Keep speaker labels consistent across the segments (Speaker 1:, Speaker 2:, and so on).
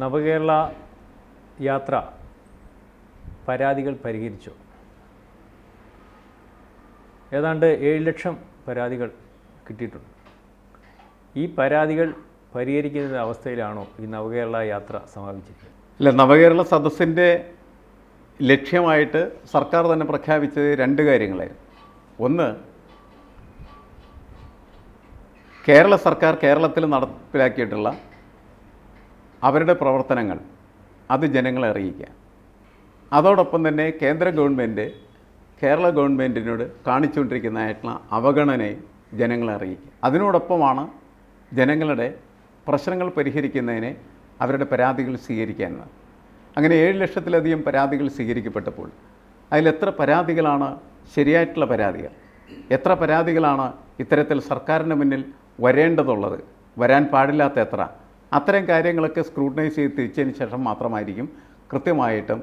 Speaker 1: നവകേരള യാത്ര പരാതികൾ പരിഹരിച്ചു. ഏതാണ്ട് ഏഴ് ലക്ഷം പരാതികൾ കിട്ടിയിട്ടുണ്ട്. ഈ പരാതികൾ പരിഹരിക്കുന്ന അവസ്ഥയിലാണോ ഈ നവകേരള യാത്ര സമാപിച്ചിരിക്കുന്നത്?
Speaker 2: അല്ല നവകേരള സദസ്സിന്റെ ലക്ഷ്യമായിട്ട് സർക്കാർ തന്നെ പ്രഖ്യാപിച്ചത് രണ്ട് കാര്യങ്ങളായിരുന്നു. ഒന്ന് കേരള സർക്കാർ കേരളത്തിൽ നടപ്പിലാക്കിയിട്ടുള്ള അവരുടെ പ്രവർത്തനങ്ങൾ അത് ജനങ്ങളെ അറിയിക്കുക. അതോടൊപ്പം തന്നെ കേന്ദ്ര ഗവൺമെന്റ് കേരള ഗവൺമെന്റിനോട് കാണിച്ചുകൊണ്ടിരിക്കുന്നതായിട്ടുള്ള അവഗണനയും ജനങ്ങളെ അറിയിക്കുക. അതിനോടൊപ്പമാണ് ജനങ്ങളുടെ പ്രശ്നങ്ങൾ പരിഹരിക്കുന്നതിന് അവരുടെ പരാതികൾ സ്വീകരിക്കുന്നത് അങ്ങനെ ഏഴ് ലക്ഷത്തിലധികം പരാതികൾ സ്വീകരിക്കപ്പെട്ടപ്പോൾ അതിലെത്ര പരാതികളാണ് ശരിയായിട്ടുള്ള പരാതികൾ? എത്ര പരാതികളാണ് ഇത്തരത്തിൽ സർക്കാരിന് മുന്നിൽ വരേണ്ടതുള്ളത്? വരാൻ പാടില്ലാത്ത എത്ര? അത്തരം കാര്യങ്ങളൊക്കെ സ്ക്രൂട്ടനൈസ് ചെയ്ത് തിരിച്ചതിന് ശേഷം മാത്രമായിരിക്കും കൃത്യമായിട്ടും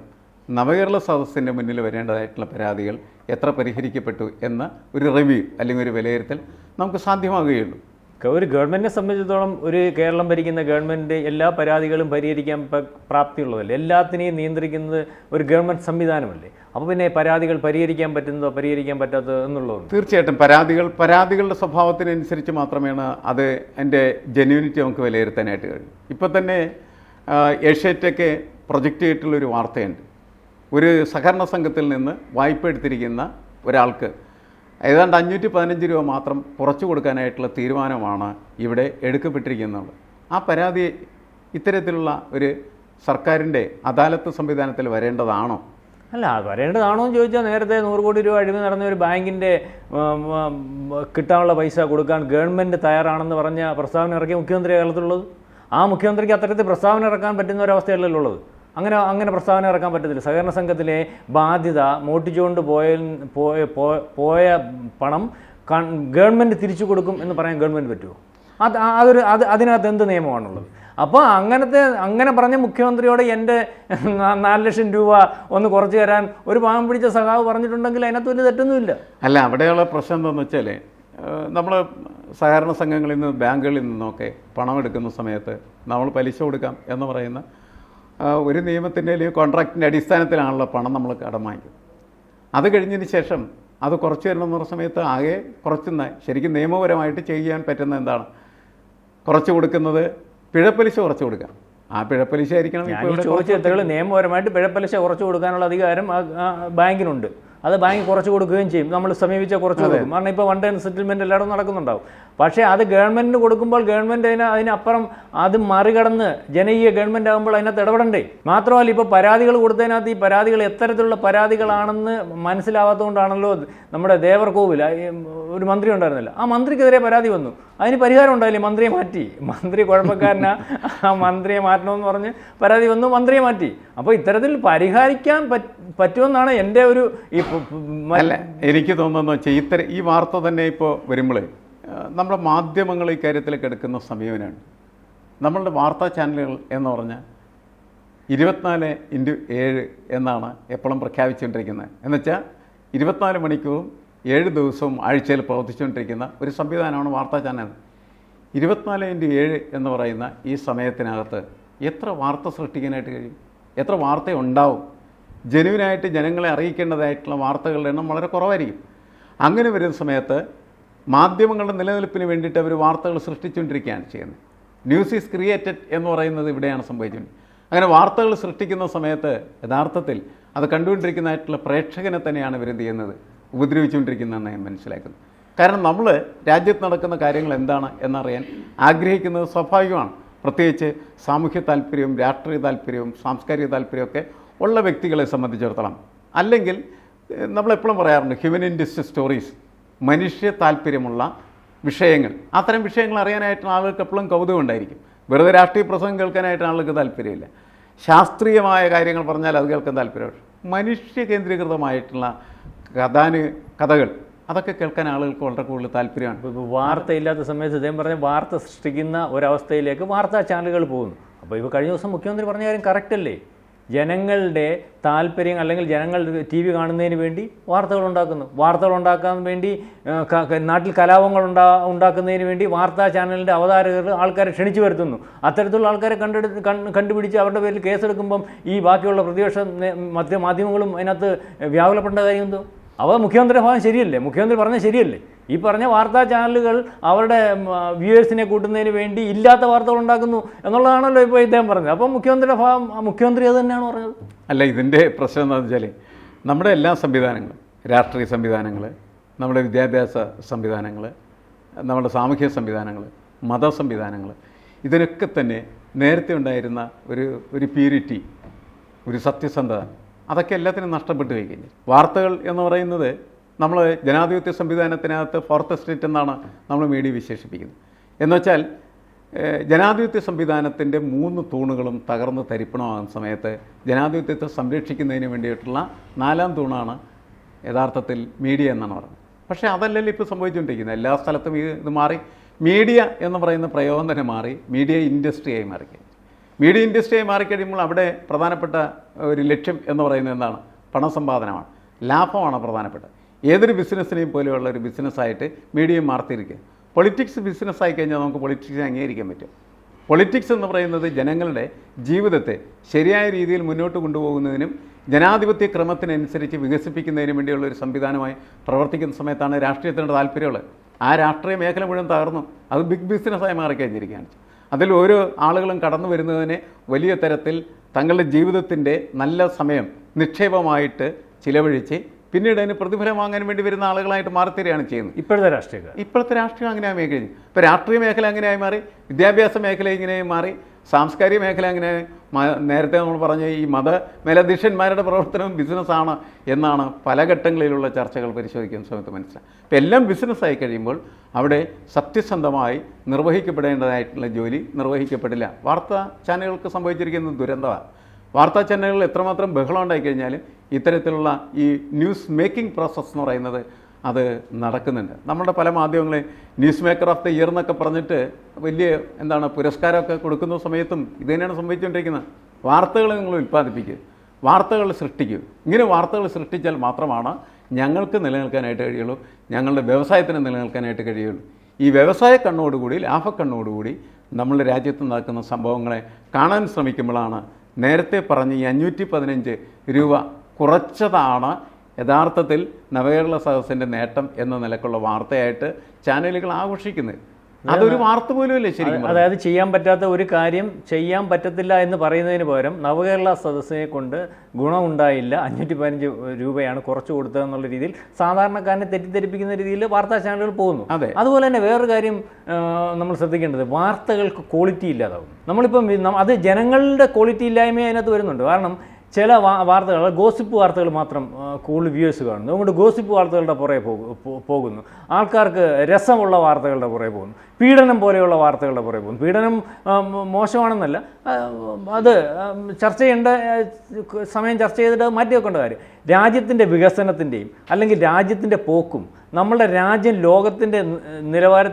Speaker 2: നവകേരള സദസ്സിന്റെ മുന്നിൽ വരേണ്ടതായിട്ടുള്ള പരാതികൾ എത്ര പരിഹരിക്കപ്പെട്ടു എന്ന ഒരു റിവ്യൂ അല്ലെങ്കിൽ ഒരു വിലയിരുത്തൽ നമുക്ക് സാധ്യമാകുകയുള്ളൂ.
Speaker 1: ഒരു ഗവൺമെന്റിനെ സംബന്ധിച്ചിടത്തോളം ഒരു കേരളം ഭരിക്കുന്ന ഗവൺമെന്റ് എല്ലാ പരാതികളും പരിഹരിക്കാൻ പ്രാപ്തിയുള്ളതല്ലേ? എല്ലാത്തിനെയും നിയന്ത്രിക്കുന്നത് ഒരു ഗവൺമെന്റ് സംവിധാനമല്ലേ? അപ്പോൾ പിന്നെ പരാതികൾ പരിഹരിക്കാൻ പറ്റുന്നതോ പരിഹരിക്കാൻ പറ്റാത്തതോ എന്നുള്ളതോ
Speaker 2: തീർച്ചയായിട്ടും. പരാതികൾ പരാതികളുടെ സ്വഭാവത്തിനനുസരിച്ച് മാത്രമാണ് അത് എന്റെ ജെന്യൂനിറ്റി നമുക്ക് വിലയിരുത്താനായിട്ട് കഴിയും. ഇപ്പോൾ തന്നെ ഏഷ്യറ്റൊക്കെ പ്രൊജക്റ്റ് ചെയ്തിട്ടുള്ളൊരു വാർത്തയുണ്ട്. ഒരു സഹകരണ സംഘത്തിൽ നിന്ന് വായ്പ എടുത്തിരിക്കുന്ന ഒരാൾക്ക് ഏതാണ്ട് അഞ്ഞൂറ്റി പതിനഞ്ച് രൂപ മാത്രം കുറച്ചു കൊടുക്കാനായിട്ടുള്ള തീരുമാനമാണ് ഇവിടെ എടുക്കപ്പെട്ടിരിക്കുന്നത്. ആ പരാതി ഇത്തരത്തിലുള്ള ഒരു സർക്കാരിന്റെ അദാലത്ത് സംവിധാനത്തിൽ വരേണ്ടതാണോ?
Speaker 1: അല്ല വരേണ്ടതാണോ എന്ന് ചോദിച്ചാൽ നേരത്തെ നൂറ് കോടി രൂപ അഴിമതി നടന്ന ഒരു ബാങ്കിന്റെ കിട്ടാനുള്ള പൈസ കൊടുക്കാൻ ഗവൺമെന്റ് തയ്യാറാണെന്ന് പറഞ്ഞ പ്രസ്താവന ഇറക്കിയ മുഖ്യമന്ത്രി കേരളത്തിലുള്ളത്. ആ മുഖ്യമന്ത്രിക്ക് അത്തരത്തിൽ പ്രസ്താവന ഇറക്കാൻ പറ്റുന്ന ഒരവസ്ഥയല്ലല്ലോ ഉള്ളത്. അങ്ങനെ അങ്ങനെ പ്രസ്താവന ഇറക്കാൻ പറ്റത്തില്ല. സഹകരണ സംഘത്തിലെ ബാധ്യത മോട്ടിച്ചുകൊണ്ട് പോയ പോയ പണം ഗവൺമെന്റ് തിരിച്ചു കൊടുക്കും എന്ന് പറയാൻ ഗവൺമെന്റ് പറ്റുമോ അത് അതൊരു അത് അതിനകത്ത് എന്ത് നിയമമാണുള്ളത്? അപ്പോൾ അങ്ങനത്തെ അങ്ങനെ പറഞ്ഞ മുഖ്യമന്ത്രിയോട് എന്റെ നാല് ലക്ഷം രൂപ ഒന്ന് കുറച്ച് തരാൻ ഒരു പാവം പിടിച്ച സഖാവ് പറഞ്ഞിട്ടുണ്ടെങ്കിൽ അതിനകത്ത് വലിയ തെറ്റൊന്നുമില്ല.
Speaker 2: അല്ല അവിടെയുള്ള പ്രശ്നം എന്താണെന്ന് വെച്ചാൽ നമ്മൾ സഹകരണ സംഘങ്ങളിൽ നിന്ന് ബാങ്കുകളിൽ നിന്നൊക്കെ പണം എടുക്കുന്ന സമയത്ത് നമ്മൾ പലിശ കൊടുക്കാം എന്ന് പറയുന്ന ഒരു നിയമത്തിന്റെ അല്ലെങ്കിൽ കോൺട്രാക്റ്റിന്റെ അടിസ്ഥാനത്തിലാണല്ലോ പണം നമ്മൾ കടം വാങ്ങിക്കുന്നത്. അത് കഴിഞ്ഞതിന് ശേഷം അത് കുറച്ച് തരണമെന്ന് പറഞ്ഞ സമയത്ത് ആകെ കുറച്ചുന്ന ശരിക്കും നിയമപരമായിട്ട് ചെയ്യാൻ പറ്റുന്ന എന്താണ്? കുറച്ച് കൊടുക്കുന്നത് പിഴപ്പലിശ കുറച്ച് കൊടുക്കാം. ആ പിഴപ്പലിശ ആയിരിക്കണം
Speaker 1: ഞാൻ
Speaker 2: ഇപ്പോൾ
Speaker 1: ഈ
Speaker 2: ഇവിടെ
Speaker 1: ചോദിച്ച നിയമപരമായിട്ട് പിഴപ്പലിശ കുറച്ച് കൊടുക്കാനുള്ള അധികാരം ബാങ്കിനുണ്ട്. അത് ബാങ്ക് കുറച്ച് കൊടുക്കുകയും ചെയ്യും. നമ്മൾ സമീപിച്ച കുറച്ച് കൊടുക്കും. കാരണം ഇപ്പോൾ വൺ ടൈം സെറ്റിൽമെന്റ് എല്ലായിടത്തും നടക്കുന്നുണ്ടാവും. പക്ഷേ അത് ഗവൺമെന്റിന് കൊടുക്കുമ്പോൾ ഗവൺമെന്റ് അതിന് അതിനപ്പുറം അത് മറികടന്ന് ജനകീയ ഗവൺമെന്റ് ആകുമ്പോൾ അതിനകത്ത് ഇടപെടണ്ടേ? മാത്രമല്ല ഇപ്പോൾ പരാതികൾ കൊടുത്തതിനകത്ത് ഈ പരാതികൾ എത്തരത്തിലുള്ള പരാതികളാണെന്ന് മനസ്സിലാവാത്തതുകൊണ്ടാണല്ലോ നമ്മുടെ ദേവർകോവിൽ കോവിൽ ഒരു മന്ത്രി ഉണ്ടായിരുന്നില്ല. ആ മന്ത്രിക്കെതിരെ പരാതി വന്നു. അതിന് പരിഹാരം ഉണ്ടായില്ലേ മന്ത്രിയെ മാറ്റി. മന്ത്രി കുഴപ്പക്കാരനാ. ആ മന്ത്രിയെ മാറ്റണമെന്ന് പറഞ്ഞ് പരാതി വന്നു മന്ത്രിയെ മാറ്റി. അപ്പോൾ ഇത്തരത്തിൽ പരിഹരിക്കാൻ പറ്റ് പറ്റുമെന്നാണ് എന്റെ ഒരു
Speaker 2: അല്ല എനിക്ക് തോന്നുന്നു വെച്ചാൽ ഇത്തരം ഈ വാർത്ത തന്നെ ഇപ്പോൾ വരുമ്പോൾ നമ്മുടെ മാധ്യമങ്ങൾ കാര്യത്തിലേക്ക് എടുക്കുന്ന സമീപനമാണ് നമ്മളുടെ വാർത്താ ചാനലുകൾ എന്ന് പറഞ്ഞാൽ ഇരുപത്തിനാല് ഇന്റു ഏഴ് എന്നാണ് എപ്പോഴും പ്രഖ്യാപിച്ചുകൊണ്ടിരിക്കുന്നത്. എന്നുവെച്ചാൽ ഇരുപത്തിനാല് മണിക്കൂറും ഏഴ് ദിവസവും ആഴ്ചയിൽ പ്രവർത്തിച്ചുകൊണ്ടിരിക്കുന്ന ഒരു സംവിധാനമാണ് വാർത്താ ചാനൽ. ഇരുപത്തിനാല് ഇന്റു ഏഴ് എന്ന് പറയുന്ന ഈ സമയത്തിനകത്ത് എത്ര വാർത്ത സൃഷ്ടിക്കാനായിട്ട് കഴിയും? എത്ര വാർത്ത ഉണ്ടാവും ജനുവിനായിട്ട് ജനങ്ങളെ അറിയിക്കേണ്ടതായിട്ടുള്ള വാർത്തകളുടെ എണ്ണം വളരെ കുറവായിരിക്കും. അങ്ങനെ വരുന്ന സമയത്ത് മാധ്യമങ്ങളുടെ നിലനിൽപ്പിന് വേണ്ടിയിട്ട് അവർ വാർത്തകൾ സൃഷ്ടിച്ചുകൊണ്ടിരിക്കുകയാണ് ചെയ്യുന്നത്. ന്യൂസ് ഈസ് ക്രിയേറ്റഡ് എന്ന് പറയുന്നത് ഇവിടെയാണ് സംഭവിച്ചത് അങ്ങനെ വാർത്തകൾ സൃഷ്ടിക്കുന്ന സമയത്ത് യഥാർത്ഥത്തിൽ അത് കണ്ടുകൊണ്ടിരിക്കുന്നതായിട്ടുള്ള പ്രേക്ഷകനെ തന്നെയാണ് ഇവരെന്ത് ചെയ്യുന്നത്? ഉപദ്രവിച്ചുകൊണ്ടിരിക്കുന്നതെന്ന് ഞാൻ മനസ്സിലാക്കുന്നത്. കാരണം നമ്മൾ രാജ്യത്ത് നടക്കുന്ന കാര്യങ്ങൾ എന്താണ് എന്നറിയാൻ ആഗ്രഹിക്കുന്നത് സ്വാഭാവികമാണ്. പ്രത്യേകിച്ച് സാമൂഹ്യ താല്പര്യവും രാഷ്ട്രീയ താല്പര്യവും സാംസ്കാരിക താല്പര്യമൊക്കെ ഉള്ള വ്യക്തികളെ സംബന്ധിച്ചിടത്തോളം. അല്ലെങ്കിൽ നമ്മളെപ്പോഴും പറയാറുണ്ട് ഹ്യൂമൻ ഇൻഡസ്ട്രി സ്റ്റോറീസ് മനുഷ്യ താല്പര്യമുള്ള വിഷയങ്ങൾ. അത്തരം വിഷയങ്ങൾ അറിയാനായിട്ട് ആളുകൾക്ക് എപ്പോഴും കൗതുകം ഉണ്ടായിരിക്കും. വെറുതെ രാഷ്ട്രീയ പ്രസംഗം കേൾക്കാനായിട്ട് ആളുകൾക്ക് താല്പര്യമില്ല. ശാസ്ത്രീയമായ കാര്യങ്ങൾ പറഞ്ഞാൽ അത് കേൾക്കാൻ താല്പര്യമുണ്ട്. മനുഷ്യ കേന്ദ്രീകൃതമായിട്ടുള്ള കഥാനു കഥകൾ. അതൊക്കെ കേൾക്കാൻ ആളുകൾക്ക് വളരെ കൂടുതൽ താല്പര്യമാണ്.
Speaker 1: വാർത്തയില്ലാത്ത സമയത്ത് ഇദ്ദേഹം പറഞ്ഞ വാർത്ത സൃഷ്ടിക്കുന്ന ഒരവസ്ഥയിലേക്ക് വാർത്താ ചാനലുകൾ പോകുന്നു. അപ്പോൾ ഇപ്പോൾ കഴിഞ്ഞ ദിവസം മുഖ്യമന്ത്രി പറഞ്ഞ കാര്യം കറക്റ്റ് അല്ലേ? ജനങ്ങളുടെ താല്പര്യം അല്ലെങ്കിൽ ജനങ്ങൾ ടി വി കാണുന്നതിന് വേണ്ടി വാർത്തകൾ ഉണ്ടാക്കുന്നു. വാർത്തകൾ ഉണ്ടാക്കാൻ വേണ്ടി നാട്ടിൽ കലാപങ്ങൾ ഉണ്ടാ ഉണ്ടാക്കുന്നതിന് വേണ്ടി വാർത്താ ചാനലിന്റെ അവതാരകർ ആൾക്കാരെ ക്ഷണിച്ചു വരുത്തുന്നു. അത്തരത്തിലുള്ള ആൾക്കാരെ കണ്ടെടുത്ത് കണ്ട് കണ്ടുപിടിച്ച് അവരുടെ പേരിൽ കേസെടുക്കുമ്പം ഈ ബാക്കിയുള്ള പ്രതിപക്ഷ മാധ്യമങ്ങളും അതിനകത്ത് വ്യാകുലപ്പെടേണ്ട കാര്യം എന്തോ? അവ മുഖ്യമന്ത്രിയുടെ ഭാഗം ശരിയല്ലേ? മുഖ്യമന്ത്രി പറഞ്ഞത് ശരിയല്ലേ? ഈ പറഞ്ഞ വാർത്താ ചാനലുകൾ അവരുടെ വ്യൂവേഴ്സിനെ കൂട്ടുന്നതിന് വേണ്ടി ഇല്ലാത്ത വാർത്തകൾ ഉണ്ടാക്കുന്നു എന്നുള്ളതാണല്ലോ ഇപ്പോൾ ഇദ്ദേഹം പറഞ്ഞത്. അപ്പോൾ മുഖ്യമന്ത്രിയുടെ ഭാഗം മുഖ്യമന്ത്രി അത് തന്നെയാണ് പറഞ്ഞത്?
Speaker 2: അല്ല ഇതിന്റെ പ്രശ്നം എന്താണെന്ന് വെച്ചാൽ നമ്മുടെ എല്ലാ സംവിധാനങ്ങളും രാഷ്ട്രീയ സംവിധാനങ്ങൾ നമ്മുടെ വിദ്യാഭ്യാസ സംവിധാനങ്ങൾ നമ്മുടെ സാമൂഹ്യ സംവിധാനങ്ങൾ മത സംവിധാനങ്ങൾ ഇതിനൊക്കെ തന്നെ നേരത്തെ ഉണ്ടായിരുന്ന ഒരു ഒരു പ്യൂരിറ്റി ഒരു സത്യസന്ധത അതൊക്കെ എല്ലാത്തിനും നഷ്ടപ്പെട്ടു കഴിഞ്ഞു. വാർത്തകൾ എന്ന് പറയുന്നത് നമ്മൾ ജനാധിപത്യ സംവിധാനത്തിനകത്ത് ഫോർത്ത് എസ്റ്റേറ്റ് എന്നാണ് നമ്മൾ മീഡിയ വിശേഷിപ്പിക്കുന്നത്. എന്നുവെച്ചാൽ ജനാധിപത്യ സംവിധാനത്തിന്റെ മൂന്ന് തൂണുകളും തകർന്ന് തരിപ്പണമാകുന്ന സമയത്ത് ജനാധിപത്യത്തെ സംരക്ഷിക്കുന്നതിന് വേണ്ടിയിട്ടുള്ള നാലാം തൂണാണ് യഥാർത്ഥത്തിൽ മീഡിയ എന്നാണ് പറയുന്നത്. പക്ഷേ അതല്ലല്ലോ ഇപ്പോൾ സംഭവിച്ചുകൊണ്ടിരിക്കുന്നത്. എല്ലാ സ്ഥലത്തും ഇത് മാറി. മീഡിയ എന്ന് പറയുന്ന പ്രയോഗം തന്നെ മാറി. മീഡിയ ഇൻഡസ്ട്രിയായി മാറിക്കഴിഞ്ഞു. മീഡിയ ഇൻഡസ്ട്രിയായി മാറിക്കഴിയുമ്പോൾ അവിടെ പ്രധാനപ്പെട്ട ഒരു ലക്ഷ്യം എന്ന് പറയുന്നത് എന്താണ്? പണസമ്പാദനമാണ്. ലാഭമാണ് പ്രധാനപ്പെട്ടത്. ഏതൊരു ബിസിനസ്സിനെയും പോലെയുള്ള ഒരു ബിസിനസ്സായിട്ട് മീഡിയ മാർത്തിരിക്കുക പൊളിറ്റിക്സ് ബിസിനസ്സായി കഴിഞ്ഞാൽ നമുക്ക് പൊളിറ്റിക്സിനെ അംഗീകരിക്കാൻ പറ്റും. പൊളിറ്റിക്സ് എന്ന് പറയുന്നത് ജനങ്ങളുടെ ജീവിതത്തെ ശരിയായ രീതിയിൽ മുന്നോട്ട് കൊണ്ടുപോകുന്നതിനും ജനാധിപത്യ ക്രമത്തിനനുസരിച്ച് വികസിപ്പിക്കുന്നതിനും വേണ്ടിയുള്ള ഒരു സംവിധാനമായി പ്രവർത്തിക്കുന്ന സമയത്താണ് രാഷ്ട്രീയത്തിന്റെ താല്പര്യമുള്ളത്. ആ രാഷ്ട്രീയ മേഖല മുഴുവൻ തകർന്നു. അത് ബിഗ് ബിസിനസ്സായി മാറിക്കഴിഞ്ഞിരിക്കുകയാണ്. അതിൽ ഓരോ ആളുകളും കടന്നു വരുന്നതിനെ വലിയ തരത്തിൽ തങ്ങളുടെ ജീവിതത്തിന്റെ നല്ല സമയം നിക്ഷേപമായിട്ട് ചിലവഴിച്ച് പിന്നീട് അതിന് പ്രതിഫലം വാങ്ങാൻ വേണ്ടി വരുന്ന ആളുകളായിട്ട് മാറിത്തരികയാണ് ചെയ്യുന്നത്.
Speaker 1: ഇപ്പോഴത്തെ രാഷ്ട്രീയക്കാർ
Speaker 2: ഇപ്പോഴത്തെ രാഷ്ട്രീയം അങ്ങനെ ആയി കഴിഞ്ഞു ഇപ്പോൾ രാഷ്ട്രീയ മേഖല അങ്ങനെയായി മാറി വിദ്യാഭ്യാസ മേഖല ഇങ്ങനെയായി മാറി സാംസ്കാരിക മേഖല അങ്ങനെ മ- നേരത്തെ നമ്മൾ പറഞ്ഞ ഈ മത മേലധ്യക്ഷന്മാരുടെ പ്രവർത്തനവും ബിസിനസ്സാണ് എന്നാണ് പല ഘട്ടങ്ങളിലുള്ള ചർച്ചകൾ പരിശോധിക്കുന്ന സമയത്ത് മനസ്സിലാക്കുക അപ്പോൾ എല്ലാം ബിസിനസ്സായി കഴിയുമ്പോൾ അവിടെ സത്യസന്ധമായി നിർവഹിക്കപ്പെടേണ്ടതായിട്ടുള്ള ജോലി നിർവഹിക്കപ്പെടില്ല. വാർത്താ ചാനലുകൾക്ക് സംഭവിച്ചിരിക്കുന്ന ദുരന്തമാണ്. വാർത്താ ചാനലുകൾ എത്രമാത്രം ബഹളം ഉണ്ടായിക്കഴിഞ്ഞാലും ഇത്തരത്തിലുള്ള ഈ ന്യൂസ് മേക്കിംഗ് പ്രോസസ്സ് എന്ന് പറയുന്നത് അത് നടക്കുന്നുണ്ട്. നമ്മുടെ പല മാധ്യമങ്ങളെ news maker of the year എന്നൊക്കെ പറഞ്ഞിട്ട് വലിയ എന്താണ് പുരസ്കാരമൊക്കെ കൊടുക്കുന്ന സമയത്തും ഇത് തന്നെയാണ് സംഭവിച്ചുകൊണ്ടിരിക്കുന്നത്. വാർത്തകൾ നിങ്ങൾ ഉൽപ്പാദിപ്പിക്കുക. വാർത്തകൾ സൃഷ്ടിക്കൂ ഇങ്ങനെ വാർത്തകൾ സൃഷ്ടിച്ചാൽ മാത്രമാണ് ഞങ്ങൾക്ക് നിലനിൽക്കാനായിട്ട് കഴിയുള്ളൂ. ഞങ്ങളുടെ വ്യവസായത്തിന് നിലനിൽക്കാനായിട്ട് കഴിയുള്ളൂ. ഈ വ്യവസായ കണ്ണോടുകൂടി ലാഭക്കണ്ണോടുകൂടി നമ്മുടെ രാജ്യത്ത് നടക്കുന്ന സംഭവങ്ങളെ കാണാൻ ശ്രമിക്കുമ്പോഴാണ് നേരത്തെ പറഞ്ഞ ഈ അഞ്ഞൂറ്റി പതിനഞ്ച് രൂപ കുറച്ചതാണ് യഥാർത്ഥത്തിൽ നവകേരള സദസ്സിന്റെ നേട്ടം എന്ന നിലക്കുള്ള വാർത്തയായിട്ട് ചാനലുകൾ ആഘോഷിക്കുന്നത്. അതൊരു വാർത്ത പോലുമല്ലേ ശരിക്കും.
Speaker 1: അതായത് ചെയ്യാൻ പറ്റാത്ത ഒരു കാര്യം ചെയ്യാൻ പറ്റത്തില്ല എന്ന് പറയുന്നതിന് പകരം നവകേരള സദസ്സിനെ കൊണ്ട് ഗുണമുണ്ടായില്ല. അഞ്ഞൂറ്റി പതിനഞ്ച് രൂപയാണ് കുറച്ച് കൊടുത്തതെന്നുള്ള രീതിയിൽ സാധാരണക്കാരനെ തെറ്റിദ്ധരിപ്പിക്കുന്ന രീതിയിൽ വാർത്താ ചാനലുകൾ പോകുന്നു.
Speaker 2: അതെ.
Speaker 1: അതുപോലെ തന്നെ വേറൊരു കാര്യം നമ്മൾ ശ്രദ്ധിക്കേണ്ടത് വാർത്തകൾക്ക് ക്വാളിറ്റി ഇല്ലാതാവും നമ്മളിപ്പം അത് ജനങ്ങളുടെ ക്വാളിറ്റി ഇല്ലായ്മ അതിനകത്ത് വരുന്നുണ്ട്. കാരണം ചില വാർത്തകൾ ഗോസിപ്പ് വാർത്തകൾ മാത്രം കൂടുതൽ വ്യൂവേഴ്സ് കാണുന്നു. അതുകൊണ്ട് ഗോസിപ്പ് വാർത്തകളുടെ പുറകെ പോകുന്നു. ആൾക്കാർക്ക് രസമുള്ള വാർത്തകളുടെ പുറകെ പോകുന്നു. പീഡനം പോലെയുള്ള വാർത്തകളുടെ പുറകെ പോകുന്നു. പീഡനം മോശമാണെന്നല്ല അത് ചർച്ച ചെയ്യേണ്ട സമയം ചർച്ച ചെയ്തിട്ട് മാറ്റി വെക്കേണ്ട കാര്യം. രാജ്യത്തിന്റെ വികസനത്തിന്റെയും അല്ലെങ്കിൽ രാജ്യത്തിന്റെ പോക്കും നമ്മളുടെ രാജ്യം ലോകത്തിന്റെ നിലവാര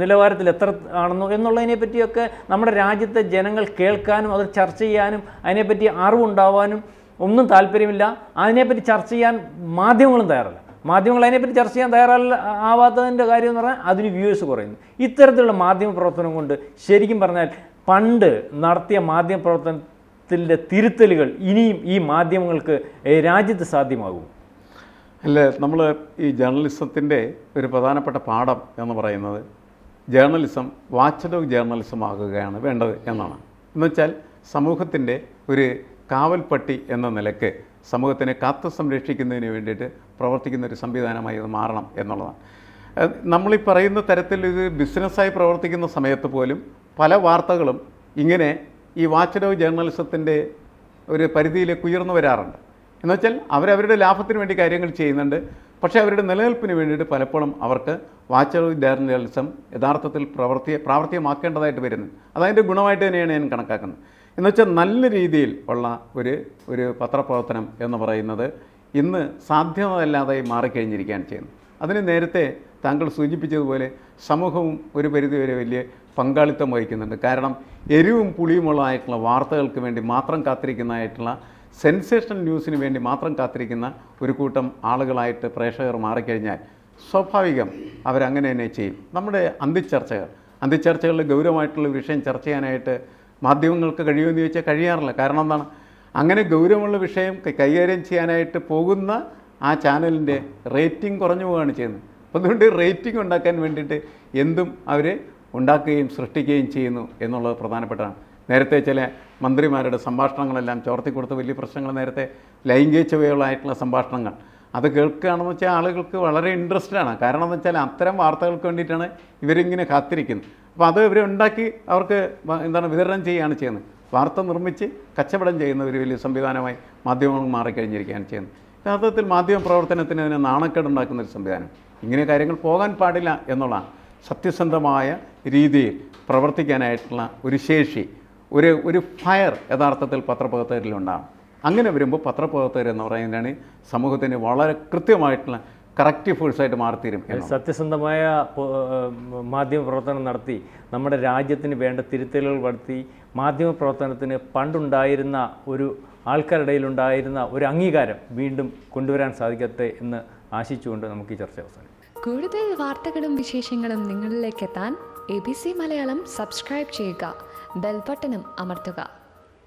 Speaker 1: നിലവാരത്തിൽ എത്ര ആണെന്നോ എന്നുള്ളതിനെ പറ്റിയൊക്കെ നമ്മുടെ രാജ്യത്തെ ജനങ്ങൾ കേൾക്കാനും അത് ചർച്ച ചെയ്യാനും അതിനെപ്പറ്റി അറിവുണ്ടാവാനും ഒന്നും താല്പര്യമില്ല. അതിനെപ്പറ്റി ചർച്ച ചെയ്യാൻ മാധ്യമങ്ങളും തയ്യാറല്ല. മാധ്യമങ്ങൾ അതിനെപ്പറ്റി ചർച്ച ചെയ്യാൻ തയ്യാറല്ല ആവാത്തതിന്റെ കാര്യം എന്ന് പറഞ്ഞാൽ അതിന് വ്യൂവേഴ്സ് കുറയുന്നു. ഇത്തരത്തിലുള്ള മാധ്യമ പ്രവർത്തനം കൊണ്ട് ശരിക്കും പറഞ്ഞാൽ പണ്ട് നടത്തിയ മാധ്യമ പ്രവർത്തനത്തിന്റെ തിരുത്തലുകൾ ഇനിയും ഈ മാധ്യമങ്ങൾക്ക് രാജ്യത്ത് സാധ്യമാകും
Speaker 2: അല്ല നമ്മൾ ഈ ജേർണലിസത്തിന്റെ ഒരു പ്രധാനപ്പെട്ട പാഠം എന്ന് പറയുന്നത് ജേർണലിസം വാച്ച് ഡോഗ് ജേർണലിസം ആകുകയാണ് വേണ്ടത് എന്നാണ്. എന്നുവെച്ചാൽ സമൂഹത്തിന്റെ ഒരു കാവൽപ്പട്ടി എന്ന നിലയ്ക്ക് സമൂഹത്തിനെ കാത്തു സംരക്ഷിക്കുന്നതിന് വേണ്ടിയിട്ട് പ്രവർത്തിക്കുന്ന ഒരു സംവിധാനമായി ഇത് മാറണം എന്നുള്ളതാണ്. നമ്മളീ പറയുന്ന തരത്തിൽ ഇത് ബിസിനസ്സായി പ്രവർത്തിക്കുന്ന സമയത്ത് പോലും പല വാർത്തകളും ഇങ്ങനെ ഈ വാച്ചഡോഗ് ജേർണലിസത്തിന്റെ ഒരു പരിധിയിലേക്ക് ഉയർന്നു വരാറുണ്ട്. എന്നുവെച്ചാൽ അവരവരുടെ ലാഭത്തിന് വേണ്ടി കാര്യങ്ങൾ ചെയ്യുന്നുണ്ട്. പക്ഷേ അവരുടെ നിലനിൽപ്പിന് വേണ്ടിയിട്ട് പലപ്പോഴും അവർക്ക് വാച്ചർ ജേർണലിസം യഥാർത്ഥത്തിൽ പ്രവർത്തി പ്രാവർത്തികമാക്കേണ്ടതായിട്ട് വരുന്നു. അതതിന്റെ ഗുണമായിട്ട് തന്നെയാണ് ഞാൻ കണക്കാക്കുന്നത്. എന്നുവെച്ചാൽ നല്ല രീതിയിൽ ഉള്ള ഒരു ഒരു പത്രപ്രവർത്തനം എന്ന് പറയുന്നത് ഇന്ന് സാധ്യമല്ലാതെ മാറിക്കഴിഞ്ഞിരിക്കുകയാണ് ചെയ്യുന്നത്. അതിന് നേരത്തെ താങ്കൾ സൂചിപ്പിച്ചതുപോലെ സമൂഹവും ഒരു പരിധിവരെ വലിയ പങ്കാളിത്തം വഹിക്കുന്നുണ്ട്. കാരണം എരിവും പുളിയുമുള്ളതായിട്ടുള്ള വാർത്തകൾക്ക് വേണ്ടി മാത്രം കാത്തിരിക്കുന്നതായിട്ടുള്ള സെൻസേഷണൽ ന്യൂസിന് വേണ്ടി മാത്രം കാത്തിരിക്കുന്ന ഒരു കൂട്ടം ആളുകളായിട്ട് പ്രേക്ഷകർ മാറിക്കഴിഞ്ഞാൽ സ്വാഭാവികം അവരങ്ങനെ തന്നെ ചെയ്യും. നമ്മുടെ അന്തിച്ചർച്ചകൾ അന്തിച്ചർച്ചകളിൽ ഗൗരവമായിട്ടുള്ള വിഷയം ചർച്ച ചെയ്യാനായിട്ട് മാധ്യമങ്ങൾക്ക് കഴിയുമെന്ന് ചോദിച്ചാൽ കഴിയാറില്ല. കാരണം എന്താണ്? അങ്ങനെ ഗൗരവമുള്ള വിഷയം കൈകാര്യം ചെയ്യാനായിട്ട് പോകുന്ന ആ ചാനലിന്റെ റേറ്റിംഗ് കുറഞ്ഞു പോവുകയാണ് ചെയ്യുന്നത്. അപ്പോൾ അതുകൊണ്ട് റേറ്റിംഗ് ഉണ്ടാക്കാൻ വേണ്ടിയിട്ട് എന്തും അവർ ഉണ്ടാക്കുകയും സൃഷ്ടിക്കുകയും ചെയ്യുന്നു എന്നുള്ളത് പ്രധാനപ്പെട്ടതാണ്. നേരത്തെ ചില മന്ത്രിമാരുടെ സംഭാഷണങ്ങളെല്ലാം ചോർത്തി കൊടുത്ത വലിയ പ്രശ്നങ്ങൾ നേരത്തെ ലൈംഗിക ചുവയുള്ളതായിട്ടുള്ള സംഭാഷണങ്ങൾ. അത് കേൾക്കുകയാണെന്ന് വെച്ചാൽ ആളുകൾക്ക് വളരെ ഇൻട്രസ്റ്റഡ് ആണ്. കാരണം എന്ന് വെച്ചാൽ അത്തരം വാർത്തകൾക്ക് വേണ്ടിയിട്ടാണ് ഇവരിങ്ങനെ കാത്തിരിക്കുന്നത്. അപ്പോൾ അത് ഇവർ ഉണ്ടാക്കി അവർക്ക് എന്താണ് വിതരണം ചെയ്യുകയാണ് ചെയ്യുന്നത്. വാർത്ത നിർമ്മിച്ച് കച്ചവടം ചെയ്യുന്ന ഒരു വലിയ സംവിധാനമായി മാധ്യമങ്ങൾ മാറിക്കഴിഞ്ഞിരിക്കുകയാണ് ചെയ്യുന്നത്. യഥാർത്ഥത്തിൽ മാധ്യമ പ്രവർത്തനത്തിന് അതിന് നാണക്കേടുണ്ടാക്കുന്ന ഒരു സംവിധാനം. ഇങ്ങനെ കാര്യങ്ങൾ പോകാൻ പാടില്ല എന്നുള്ളതാണ് സത്യസന്ധമായ രീതിയിൽ പ്രവർത്തിക്കാനായിട്ടുള്ള ഒരു ശേഷി ഒരു ഒരു ഫയർ യഥാർത്ഥത്തിൽ പത്രപ്രവർത്തകരിലുണ്ടാകും അങ്ങനെ വരുമ്പോൾ പത്രപ്രവർത്തകർ എന്ന് പറയുന്നതാണ് സമൂഹത്തിന് വളരെ കൃത്യമായിട്ടുള്ള കറക്റ്റ് ഫോഴ്സായിട്ട് മാറിത്തീരും.
Speaker 1: സത്യസന്ധമായ മാധ്യമ പ്രവർത്തനം നടത്തി നമ്മുടെ രാജ്യത്തിന് വേണ്ട തിരുത്തലുകൾ വരുത്തി മാധ്യമ പ്രവർത്തനത്തിന് പണ്ടുണ്ടായിരുന്ന ഒരു ആൾക്കാരുടെ ഉണ്ടായിരുന്ന ഒരു അംഗീകാരം വീണ്ടും കൊണ്ടുവരാൻ സാധിക്കട്ടെ എന്ന് ആശിച്ചുകൊണ്ട് നമുക്ക് ഈ ചർച്ച അവസാനം
Speaker 3: കൂടുതൽ വാർത്തകളും വിശേഷങ്ങളും നിങ്ങളിലേക്ക് എത്താൻ A B C Malayalam subscribe ചെയ്യുക ബെൽബട്ടനും അമർത്തുക